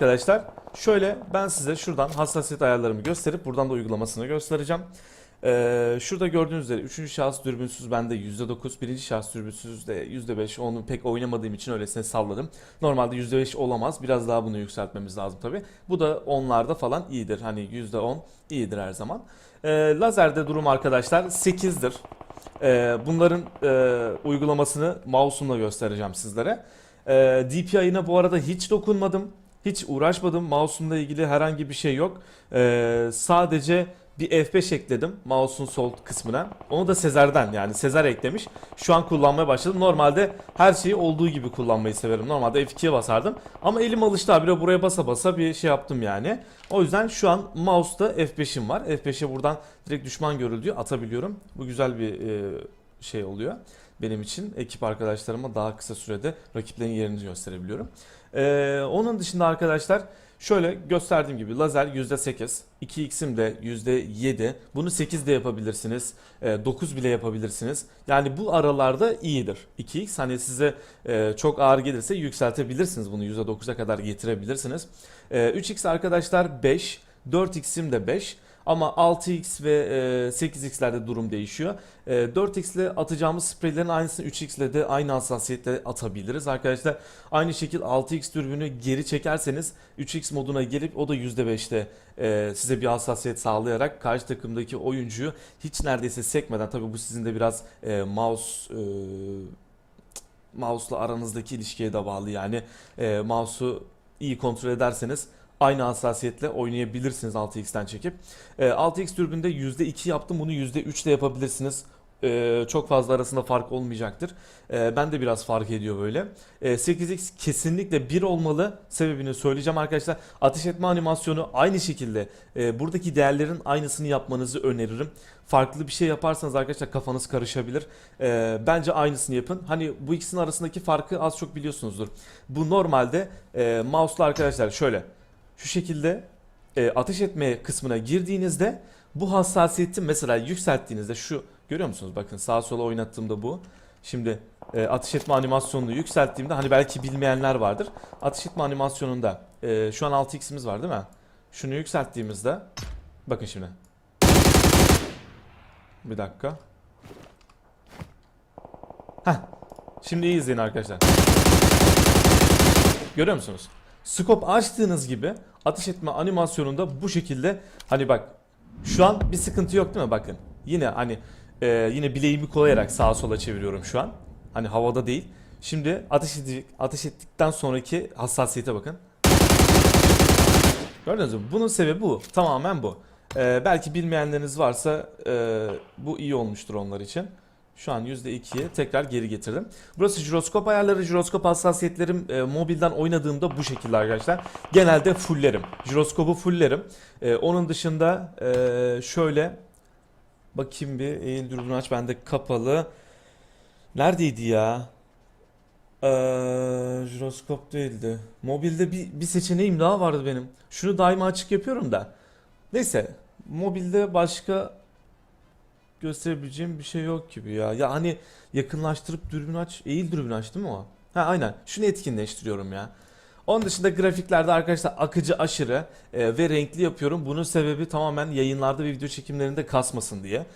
arkadaşlar şöyle ben size şuradan hassasiyet ayarlarımı gösterip buradan da uygulamasını göstereceğim. Ee, şurada gördüğünüz üzere 3. şahıs dürbünsüz bende %9, 1. şahıs dürbünsüz de %5 onu pek oynamadığım için öylesine salladım. Normalde %5 olamaz biraz daha bunu yükseltmemiz lazım tabi. Bu da onlarda falan iyidir hani %10 iyidir her zaman. Ee, lazerde durum arkadaşlar 8'dir. Ee, bunların e, uygulamasını mouse'umla göstereceğim sizlere. Ee, DPI'ine bu arada hiç dokunmadım. Hiç uğraşmadım. Mouse'umla ilgili herhangi bir şey yok. Ee, sadece bir F5 ekledim mouse'un sol kısmına. Onu da Sezer'den yani Sezer eklemiş. Şu an kullanmaya başladım. Normalde her şeyi olduğu gibi kullanmayı severim. Normalde F2'ye basardım. Ama elim alıştı abi buraya basa basa bir şey yaptım yani. O yüzden şu an mouse'da F5'im var. F5'e buradan direkt düşman görüldüğü atabiliyorum. Bu güzel bir e, şey oluyor benim için. Ekip arkadaşlarıma daha kısa sürede rakiplerin yerini gösterebiliyorum. Ee, onun dışında arkadaşlar şöyle gösterdiğim gibi lazer %8, 2x'im de %7. Bunu 8 de yapabilirsiniz. e, 9 bile yapabilirsiniz. Yani bu aralarda iyidir. 2x hani size e, çok ağır gelirse yükseltebilirsiniz bunu %9'a kadar getirebilirsiniz. E, 3x arkadaşlar 5, 4x'im de 5. Ama 6x ve e, 8x'lerde durum değişiyor. E, 4x ile atacağımız spreylerin aynısını 3x ile de aynı hassasiyetle atabiliriz. Arkadaşlar aynı şekilde 6x dürbünü geri çekerseniz 3x moduna gelip o da %5'te e, size bir hassasiyet sağlayarak karşı takımdaki oyuncuyu hiç neredeyse sekmeden tabi bu sizin de biraz e, mouse e, mouse'la aranızdaki ilişkiye de bağlı yani e, mouse'u iyi kontrol ederseniz aynı hassasiyetle oynayabilirsiniz 6x'ten çekip. E, 6x dürbünde %2 yaptım bunu %3 de yapabilirsiniz. E, çok fazla arasında fark olmayacaktır. E, ben de biraz fark ediyor böyle. E, 8x kesinlikle 1 olmalı. Sebebini söyleyeceğim arkadaşlar. Ateş etme animasyonu aynı şekilde buradaki değerlerin aynısını yapmanızı öneririm. Farklı bir şey yaparsanız arkadaşlar kafanız karışabilir. E, bence aynısını yapın. Hani bu ikisinin arasındaki farkı az çok biliyorsunuzdur. Bu normalde e, mouse'la arkadaşlar şöyle şu şekilde e, ateş etme kısmına girdiğinizde bu hassasiyeti mesela yükselttiğinizde şu görüyor musunuz? Bakın sağa sola oynattığımda bu. Şimdi e, ateş etme animasyonunu yükselttiğimde hani belki bilmeyenler vardır. Ateş etme animasyonunda e, şu an 6x'imiz var değil mi? Şunu yükselttiğimizde bakın şimdi. Bir dakika. Heh. Şimdi iyi izleyin arkadaşlar. Görüyor musunuz? Scope açtığınız gibi ateş etme animasyonunda bu şekilde hani bak şu an bir sıkıntı yok değil mi bakın. Yine hani e, yine bileğimi koyarak sağa sola çeviriyorum şu an. Hani havada değil. Şimdi ateş, edi- ateş ettikten sonraki hassasiyete bakın. Gördünüz mü? Bunun sebebi bu. Tamamen bu. E, belki bilmeyenleriniz varsa e, bu iyi olmuştur onlar için. Şu an %2'ye tekrar geri getirdim. Burası jiroskop ayarları. Jiroskop hassasiyetlerim e, mobilden oynadığımda bu şekilde arkadaşlar. Genelde fulllerim. Jiroskopu fulllerim. E, onun dışında e, şöyle bakayım bir eğil dürbün aç bende kapalı. Neredeydi ya? Ee, jiroskop değildi. Mobilde bir, bir seçeneğim daha vardı benim. Şunu daima açık yapıyorum da. Neyse. Mobilde başka gösterebileceğim bir şey yok gibi ya. Ya hani yakınlaştırıp dürbün aç. Eğil dürbün aç değil mi o? Ha aynen. Şunu etkinleştiriyorum ya. Onun dışında grafiklerde arkadaşlar akıcı aşırı e, ve renkli yapıyorum. Bunun sebebi tamamen yayınlarda ve video çekimlerinde kasmasın diye.